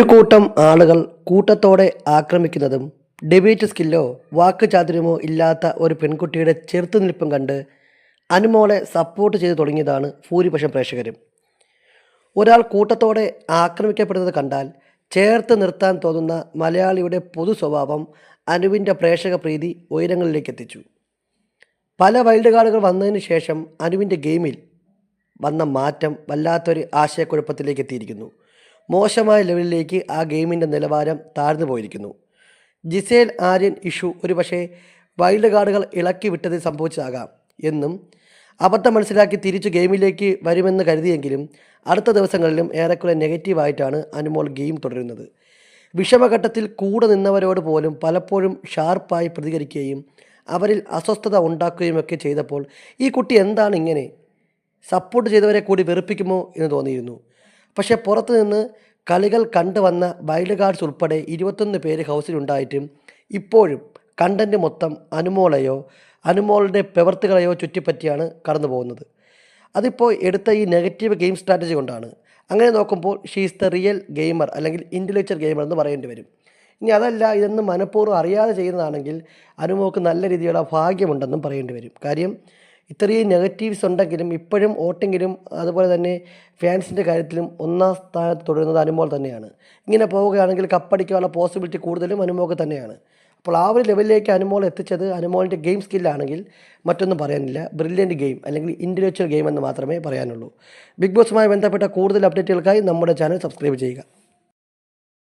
ഒരു കൂട്ടം ആളുകൾ കൂട്ടത്തോടെ ആക്രമിക്കുന്നതും ഡിബേറ്റ് സ്കില്ലോ വാക്ക് ചാതുര്യമോ ഇല്ലാത്ത ഒരു പെൺകുട്ടിയുടെ ചെറുത്തുനിൽപ്പും കണ്ട് അനുമോളെ സപ്പോർട്ട് ചെയ്തു തുടങ്ങിയതാണ് ഭൂരിപക്ഷം പ്രേക്ഷകരും. ഒരാൾ കൂട്ടത്തോടെ ആക്രമിക്കപ്പെടുന്നത് കണ്ടാൽ ചേർത്ത് നിർത്താൻ തോന്നുന്ന മലയാളിയുടെ പൊതു സ്വഭാവം അനുവിന്റെ പ്രേക്ഷക പ്രീതി ഉയരങ്ങളിലേക്ക് എത്തിച്ചു. പല വൈൽഡ് കാർഡുകൾ വന്നതിന് ശേഷം അനുവിന്റെ ഗെയിമിൽ വന്ന മാറ്റം വല്ലാത്തൊരു ആശയക്കുഴപ്പത്തിലേക്ക് എത്തിയിരിക്കുന്നു. മോശമായ ലെവലിലേക്ക് ആ ഗെയിമിന്റെ നിലവാരം താഴ്ന്നു പോയിരിക്കുന്നു. ജിസേൽ ആര്യൻ ഇഷ്യൂ ഒരുപക്ഷെ വൈൽഡ് കാർഡുകൾ ഇളക്കി വിട്ടത് സംഭവിച്ചതാകാം എന്നും അബദ്ധം മനസ്സിലാക്കി തിരിച്ചു ഗെയിമിലേക്ക് വരുമെന്ന് കരുതിയെങ്കിലും അടുത്ത ദിവസങ്ങളിലും ഏറെക്കുറെ നെഗറ്റീവായിട്ടാണ് അനുമോൾ ഗെയിം തുടരുന്നത്. വിഷമഘട്ടത്തിൽ കൂടെ നിന്നവരോട് പോലും പലപ്പോഴും ഷാർപ്പായി പ്രതികരിക്കുകയും അവരിൽ അസ്വസ്ഥത ഉണ്ടാക്കുകയുമൊക്കെ ചെയ്തപ്പോൾ ഈ കുട്ടി എന്താണ് ഇങ്ങനെ? സപ്പോർട്ട് ചെയ്തവരെ കൂടി വെറുപ്പിക്കുമോ എന്ന് തോന്നിയിരുന്നു. പക്ഷേ പുറത്തു നിന്ന് കളികൾ കണ്ടുവന്ന വൈൽഡ് കാർഡ്സ് ഉൾപ്പെടെ ഇരുപത്തൊന്ന് പേര് ഹൗസിലുണ്ടായിട്ടും ഇപ്പോഴും കണ്ടന്റ് മൊത്തം അനുമോളെയോ അനുമോളുടെ പ്രവർത്തികളെയോ ചുറ്റിപ്പറ്റിയാണ് കടന്നു പോകുന്നത്. അതിപ്പോൾ എടുത്ത ഈ നെഗറ്റീവ് ഗെയിം സ്ട്രാറ്റജി കൊണ്ടാണ്. അങ്ങനെ നോക്കുമ്പോൾ ഷീസ് ദ റിയൽ ഗെയിമർ അല്ലെങ്കിൽ ഇന്റലക്ച്വൽ ഗെയിമർ എന്ന് പറയേണ്ടി വരും. ഇനി അതല്ല ഇതൊന്നും മനഃപൂർവം അറിയാതെ ചെയ്യുന്നതാണെങ്കിൽ അനുമോക്ക് നല്ല രീതിയിലുള്ള ഭാഗ്യമുണ്ടെന്നും പറയേണ്ടി വരും. കാര്യം ഇത്രയും നെഗറ്റീവ്സ് ഉണ്ടെങ്കിലും ഇപ്പോഴും വോട്ടിങ്ങിലും അതുപോലെ തന്നെ ഫാൻസിന്റെ കാര്യത്തിലും ഒന്നാം സ്ഥാനത്ത് തുടരുന്നത് അനുമോൾ തന്നെയാണ്. ഇങ്ങനെ പോവുകയാണെങ്കിൽ കപ്പടിക്കാനുള്ള പോസിബിലിറ്റി കൂടുതലും അനുമോൾക്ക് തന്നെയാണ്. അപ്പോൾ ആ ഒരു ലെവലിലേക്ക് അനുമോൾ എത്തിച്ചത് അനുമോളിന്റെ ഗെയിം സ്കില്ലാണെങ്കിൽ മറ്റൊന്നും പറയാനില്ല. ബ്രില്യന്റ് ഗെയിം അല്ലെങ്കിൽ ഇന്റലക്ച്വൽ ഗെയിം എന്ന് മാത്രമേ പറയാനുള്ളൂ. ബിഗ് ബോസുമായി ബന്ധപ്പെട്ട കൂടുതൽ അപ്ഡേറ്റുകൾക്കായി നമ്മുടെ ചാനൽ സബ്സ്ക്രൈബ് ചെയ്യുക.